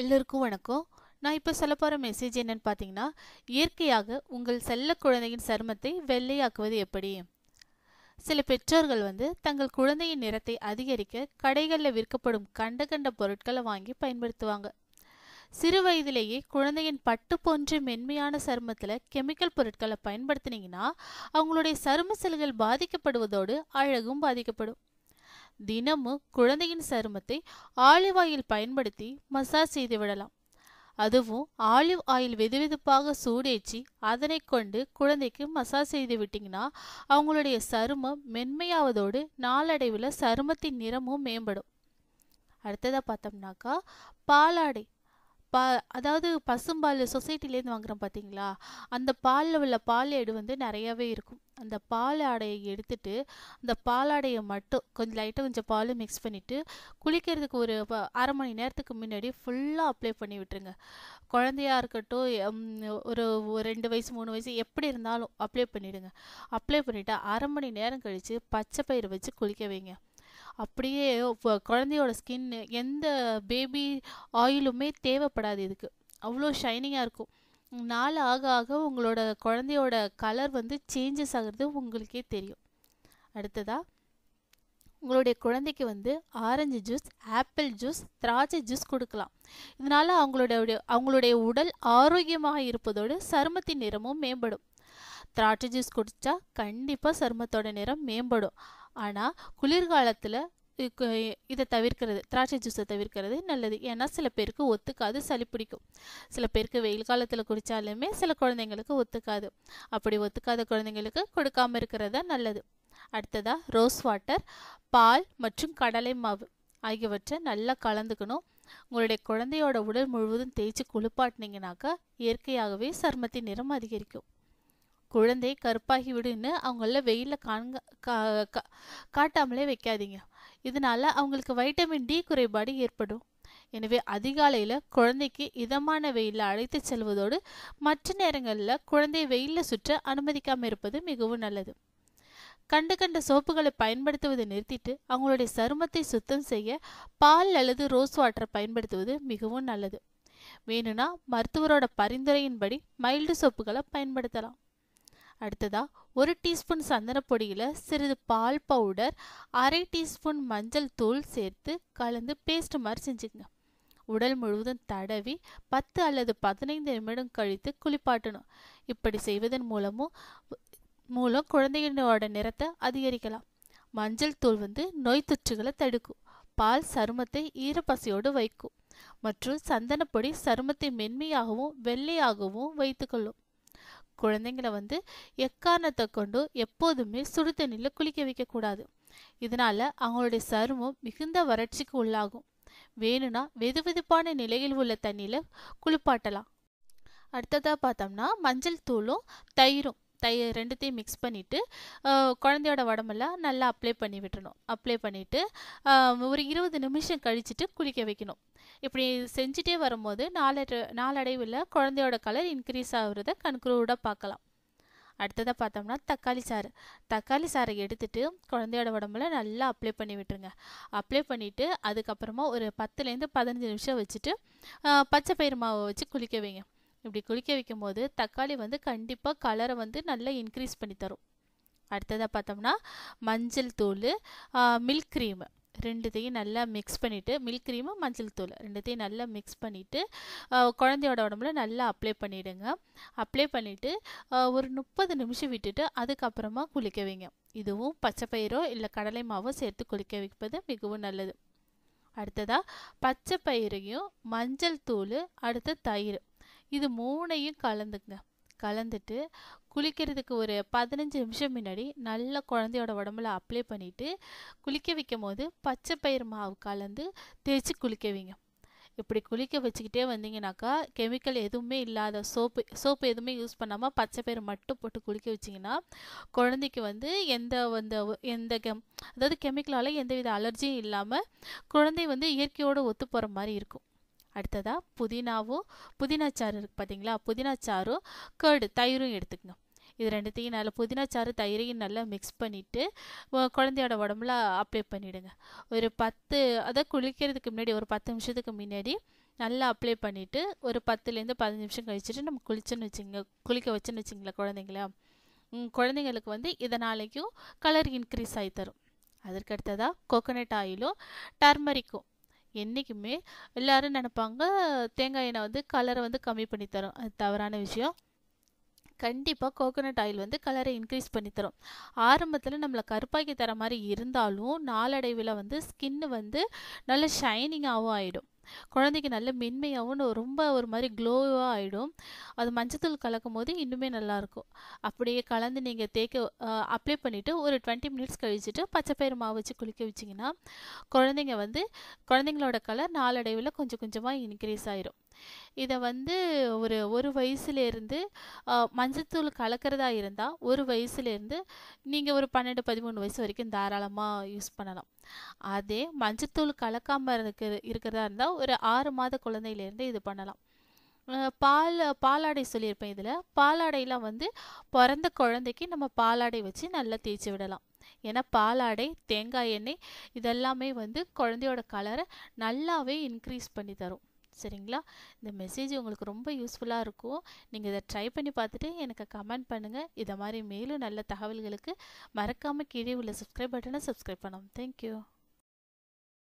எல்லோருக்கும் வணக்கம். நான் இப்போ சொல்ல போகிற மெசேஜ் என்னன்னு பார்த்தீங்கன்னா இயற்கையாக உங்கள் செல்ல குழந்தையின் சருமத்தை வெள்ளையாக்குவது எப்படி? சில பெற்றோர்கள் வந்து தங்கள் குழந்தையின் நிறத்தை அதிகரிக்க கடைகளில் விற்கப்படும் கண்ட கண்ட பொருட்களை வாங்கி பயன்படுத்துவாங்க. சிறு வயதிலேயே குழந்தையின் பட்டு போன்ற மென்மையான சருமத்தில் கெமிக்கல் பொருட்களை பயன்படுத்தினீங்கன்னா அவங்களுடைய சரும செல்கள் பாதிக்கப்படுவதோடு அழகும் பாதிக்கப்படும். தினமும் குழந்தையின் சருமத்தை ஆலிவ் ஆயில் பயன்படுத்தி மசாஜ் செய்து விடலாம். அதுவும் ஆலிவ் ஆயில் வெதுவெதுப்பாக சூடேற்றி அதனை கொண்டு குழந்தைக்கு மசாஜ் செய்து விட்டிங்கன்னா அவங்களுடைய சருமம் மென்மையாவதோடு நாளடைவில் சருமத்தின் நிறமும் மேம்படும். அடுத்ததாக பார்த்தோம்னாக்கா பாலாடை. பா அதாவது பசும்பால் சொசைட்டிலேருந்து வாங்குறோம் பார்த்தீங்களா? அந்த பாலில் உள்ள பால் எடு வந்து நிறையாவே இருக்கும். அந்த பால் ஆடையை எடுத்துட்டு அந்த பாலாடையை மட்டும் கொஞ்சம் லைட்டாக கொஞ்சம் பால் மிக்ஸ் பண்ணிவிட்டு குளிக்கிறதுக்கு ஒரு அரை மணி நேரத்துக்கு முன்னாடி ஃபுல்லாக அப்ளை பண்ணி விட்டுருங்க. குழந்தையாக இருக்கட்டும் ஒரு ரெண்டு வயசு மூணு வயசு எப்படி இருந்தாலும் அப்ளை பண்ணிவிடுங்க அப்ளை பண்ணிவிட்டு அரை மணி நேரம் கழித்து பச்சை பயிறு வச்சு குளிக்க வைங்க. அப்படியே குழந்தையோட ஸ்கின் எந்த பேபி ஆயிலுமே தேவைப்படாது இதுக்கு. அவ்வளோ ஷைனிங்காக இருக்கும். நாள் ஆக ஆக உங்களோட குழந்தையோட கலர் வந்து சேஞ்சஸ் ஆகிறது உங்களுக்கே தெரியும். அடுத்ததா உங்களுடைய குழந்தைக்கு வந்து ஆரஞ்சு ஜூஸ் ஆப்பிள் ஜூஸ் திராட்சை ஜூஸ் கொடுக்கலாம். இதனால் அவங்களுடைய அவங்களுடைய உடல் ஆரோக்கியமாக இருப்பதோடு சருமத்தின் நிறமும் மேம்படும். திராட்சை ஜூஸ் குடித்தா கண்டிப்பாக சருமத்தோட நிறம் மேம்படும். ஆனால் குளிர்காலத்தில் இதை தவிர்க்கிறது திராட்சை ஜூஸை தவிர்க்கிறது நல்லது. ஏன்னா சில பேருக்கு ஒத்துக்காது சளி பிடிக்கும். சில பேருக்கு வெயில் காலத்தில் குடித்தாலுமே சில குழந்தைங்களுக்கு ஒத்துக்காது. அப்படி ஒத்துக்காத குழந்தைங்களுக்கு கொடுக்காம இருக்கிறது நல்லது. அடுத்ததாக ரோஸ் வாட்டர் பால் மற்றும் கடலை மாவு ஆகியவற்றை நல்லா கலந்துக்கணும். உங்களுடைய குழந்தையோட உடல் முழுவதும் தேய்ச்சி குளிப்பாட்டினீங்கனாக்கா இயற்கையாகவே சருமத்தின் நிறம் அதிகரிக்கும். குழந்தை கருப்பாகி விடுன்னு அவங்கள வெயிலில் காண்க கா- கா- காட்டாமலே வைக்காதீங்க. இதனால அவங்களுக்கு வைட்டமின் டி குறைபாடு ஏற்படும். எனவே அதிகாலையில் குழந்தைக்கு இதமான வெயிலில் அழைத்து செல்வதோடு மற்ற நேரங்களில் குழந்தையை வெயிலில் சுற்ற அனுமதிக்காமல் இருப்பது மிகவும் நல்லது. கண்டு கண்ட சோப்புகளை பயன்படுத்துவதை நிறுத்திட்டு அவங்களுடைய சருமத்தை சுத்தம் செய்ய பால் அல்லது ரோஸ் வாட்டர் பயன்படுத்துவது மிகவும் நல்லது. வேணும்னா மருத்துவரோட பரிந்துரையின்படி மைல்டு சோப்புகளை பயன்படுத்தலாம். அடுத்ததா ஒரு டீஸ்பூன் சந்தனப்பொடியில் சிறிது பால் பவுடர் அரை டீஸ்பூன் மஞ்சள் தூள் சேர்த்து கலந்து பேஸ்ட் மாதிரி செஞ்சுக்கங்க. உடல் முழுவதும் தடவி பத்து அல்லது பதினைந்து நிமிடம் கழித்து குளிப்பாட்டணும். இப்படி செய்வதன் மூலமும் மூலம் குழந்தைகளோட நிறத்தை அதிகரிக்கலாம். மஞ்சள் தூள் வந்து நோய் தொற்றுகளை தடுக்கும். பால் சருமத்தை ஈரப்பசையோடு வைக்கும். மற்றும் சந்தனப்பொடி சருமத்தை மென்மையாகவும் வெள்ளையாகவும் வைத்துக்கொள்ளும். குழந்தைங்களை வந்து எக்காரணத்தை கொண்டு எப்போதுமே சுடு தண்ணியில் குளிக்க வைக்கக்கூடாது. இதனால அவங்களுடைய சருமம் மிகுந்த வறட்சிக்கு உள்ளாகும். வேணும்னா வெதுவெதுப்பான நிலையில் உள்ள தண்ணியில் குளிப்பாட்டலாம். அடுத்ததாக பார்த்தோம்னா மஞ்சள் தூளும் தயிரும். தயிர் ரெண்டுத்தையும் மிக்ஸ் பண்ணிவிட்டு குழந்தையோட உடம்பெல்லாம் நல்லா அப்ளை பண்ணி விட்டுறணும். அப்ளை பண்ணிவிட்டு ஒரு இருபது நிமிஷம் கழிச்சிட்டு குளிக்க வைக்கணும். இப்படி செஞ்சுட்டே வரும்போது நாளட நாளடைவில் குழந்தையோட கலர் இன்க்ரீஸ் ஆகுறத கண்குருவோட பார்க்கலாம். அடுத்ததாக பார்த்தோம்னா தக்காளி சாறு. தக்காளி சாறை எடுத்துட்டு குழந்தையோட உடம்புல நல்லா அப்ளை பண்ணி விட்டுருங்க. அப்ளை பண்ணிவிட்டு அதுக்கப்புறமா ஒரு பத்துலேருந்து பதினஞ்சு நிமிஷம் வச்சுட்டு பச்சை பயிறு மாவை வச்சு குளிக்க வைங்க. இப்படி குளிக்க வைக்கும்போது தக்காளி வந்து கண்டிப்பாக கலரை வந்து நல்லா இன்க்ரீஸ் பண்ணி தரும். அடுத்ததாக பார்த்தோம்னா மஞ்சள் தூள் மில்க் க்ரீமு ரெண்டுத்தையும் நல்லா மிக்ஸ் பண்ணிவிட்டு மில்க் க்ரீமு மஞ்சள் தூள் ரெண்டுத்தையும் நல்லா மிக்ஸ் பண்ணிவிட்டு குழந்தையோட உடம்புல நல்லா அப்ளை பண்ணிவிடுங்க அப்ளை பண்ணிவிட்டு ஒரு முப்பது நிமிஷம் விட்டுட்டு அதுக்கப்புறமா குளிக்க வைங்க. இதுவும் பச்சை பயிரோ இல்லை கடலை மாவோ சேர்த்து குளிக்க வைப்பது மிகவும் நல்லது. அடுத்ததாக பச்சை பயிரையும் மஞ்சள் தூள் அடுத்து தயிர் இது மூணையும் கலந்துக்குங்க. கலந்துட்டு குளிக்கிறதுக்கு ஒரு பதினஞ்சு நிமிஷம் முன்னாடி நல்லா குழந்தையோட உடம்புல அப்ளை பண்ணிவிட்டு குளிக்க வைக்கும் போது பச்சை பயிர் மாவு கலந்து தேய்ச்சி குளிக்க வைங்க. இப்படி குளிக்க வச்சுக்கிட்டே வந்தீங்கனாக்கா கெமிக்கல் எதுவுமே இல்லாத சோப்பு சோப்பு எதுவுமே யூஸ் பண்ணாமல் பச்சை பயிர் மட்டும் போட்டு குளிக்க வச்சிங்கன்னா குழந்தைக்கு வந்து எந்த வந்து எந்த கெம் அதாவது கெமிக்கலால் எந்தவித அலர்ஜியும் இல்லாமல் குழந்தை வந்து இயற்கையோடு ஒத்து போகிற மாதிரி இருக்கும். அடுத்ததாக புதினாவும் புதினா சாறு இருக்குது பார்த்தீங்களா புதினா சாறும் கேர்டு தயிரும் எடுத்துக்கங்க. இது ரெண்டுத்தையும் நல்லா புதினா சாறு தயிரையும் நல்லா மிக்ஸ் பண்ணிவிட்டு குழந்தையோட உடம்புல அப்ளை பண்ணிவிடுங்க ஒரு பத்து அதை குளிக்கிறதுக்கு முன்னாடி ஒரு பத்து நிமிஷத்துக்கு முன்னாடி நல்லா அப்ளை பண்ணிவிட்டு ஒரு பத்துலேருந்து பதினஞ்சு நிமிஷம் கழிச்சுட்டு நம்ம குளிச்சுன்னு வச்சுங்க குளிக்க வச்சுன்னு வச்சிங்களேன் குழந்தைங்கள. குழந்தைங்களுக்கு வந்து இதனாலேயும் கலர் இன்க்ரீஸ் ஆகி தரும். அதற்கு அடுத்ததாக கோகோனட் ஆயிலும் டர்மரிக்கும் என்றைக்குமே எல்லாரும் நினைப்பாங்க தேங்காய் எண்ணெய் வந்து கலரை வந்து கம்மி பண்ணி தரும். அது தவறான விஷயம். கண்டிப்பாக கோகோனட் ஆயில் வந்து கலரை இன்க்ரீஸ் பண்ணி தரும். ஆரம்பத்தில் நம்மளை கருப்பாக்கி தர மாதிரி இருந்தாலும் நாளடைவில் வந்து ஸ்கின்னு வந்து நல்ல ஷைனிங்காகவும் ஆகிடும் குழந்தைக்கு நல்ல மென்மையாகவும் ரொம்ப ஒரு மாதிரி க்ளோவாக ஆகிடும் அது மஞ்சத்தூள் கலக்கும் போது இன்னுமே நல்லாயிருக்கும். அப்படியே கலந்து நீங்கள் தேய்க்க அப்ளை பண்ணிவிட்டு ஒரு டுவெண்ட்டி மினிட்ஸ் கழிச்சிட்டு பச்சைப்பயிறு மாவு வச்சு குளிக்க வச்சிங்கன்னா குழந்தைங்க வந்து குழந்தைங்களோட கலர் நாளடைவில் கொஞ்சம் கொஞ்சமாக இன்க்ரீஸ் ஆயிரும். இதை வந்து ஒரு ஒரு வயசுலேருந்து மஞ்சத்தூள் கலக்கிறதா இருந்தால் ஒரு வயசுலேருந்து நீங்கள் ஒரு பன்னெண்டு பதிமூணு வயசு வரைக்கும் தாராளமாக யூஸ் பண்ணலாம். அதே மஞ்சத்தூள் கலக்காமல் இருக்கிற இருக்கிறதா இருந்தால் ஒரு ஆறு மாத குழந்தையிலேருந்து இது பண்ணலாம். பால் பாலாடை சொல்லியிருப்பேன் இதில். பாலாடையெலாம் வந்து பிறந்த குழந்தைக்கு நம்ம பாலாடை வச்சு நல்லா தேய்ச்சி விடலாம். ஏன்னா பாலாடை தேங்காய் எண்ணெய் இதெல்லாமே வந்து குழந்தையோட கலரை நல்லாவே இன்க்ரீஸ் பண்ணி தரும். சரிங்களா? இந்த மெசேஜ் உங்களுக்கு ரொம்ப யூஸ்ஃபுல்லாக இருக்கும். நீங்கள் இதை ட்ரை பண்ணி பார்த்துட்டு எனக்கு கமெண்ட் பண்ணுங்கள் இதை மாதிரி மேலும் நல்ல தகவல்களுக்கு மறக்காமல் கீழே உள்ள சப்ஸ்கிரைப் பட்டனை சப்ஸ்கிரைப் பண்ணணும். தேங்க்யூ